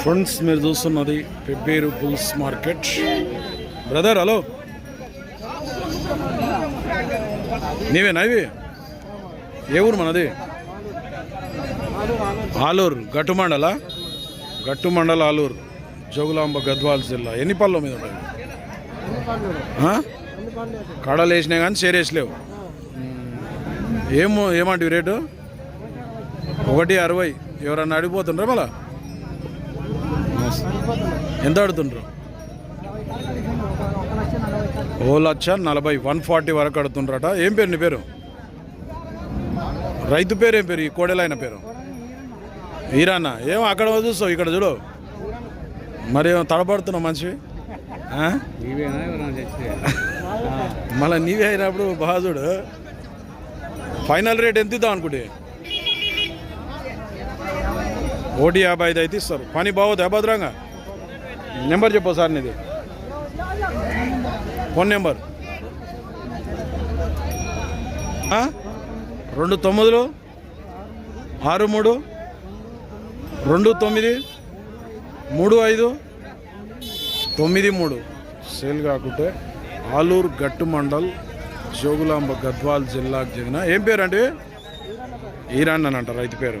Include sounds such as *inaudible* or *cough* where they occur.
Friends మీరు చూస్తున్నది Pebberu bulls market. Brother hello. నీవేనా ఇవి ఏ ఊరు మనది? ఆలూరు గట్టు మండల గట్టు మండల ఆలూరు జోగులాంబ గద్వాల్ జిల్లా. ఎన్ని పళ్ళ మీద ఉంటాయి? కడలు వేసినాయి కానీ చేరేసలేవు ఏమో ఏమంటివి రేటు? ఒకటి అరవై. ఎవరన్నా అడిగిపోతుండ్రా మళ్ళా? ఎంత అడుగుతుండ్రు ఓ లక్ష నలభై వన్ ఫార్టీ వరకు అడుగుతుండ్రట ఏం పేరు నీ పేరు? రైతు పేరు ఏం పేరు? ఈ కోడెలైన పేరు? ఈరాన్న ఏం అక్కడ చూస్తావు ఇక్కడ చూడు. మరి ఏమో తడబడుతున్నావు మనిషి? *laughs* మళ్ళీ నీవే అయినప్పుడు బాగా చూడు. ఫైనల్ రేట్ ఎంత ఇద్దాం అనుకుంటే? ఓటీ యాభై ఐదు అయితే ఇస్తారు. పని బాగోదు భద్రంగా నెంబర్ చెప్పు సార్ నీది. Phone number. రెండు తొమ్మిదిలో. ఆరు మూడు. రెండు తొమ్మిది. మూడు ఐదు. తొమ్మిది మూడు. సేల్ కాకుంటే ఆలూరు గట్టు మండల్ జోగులాంబ గద్వాల్ జిల్లాకు చెందిన ఏం పేరు అంటే ఈరాన్ అని అంటారు రైతు పేరు.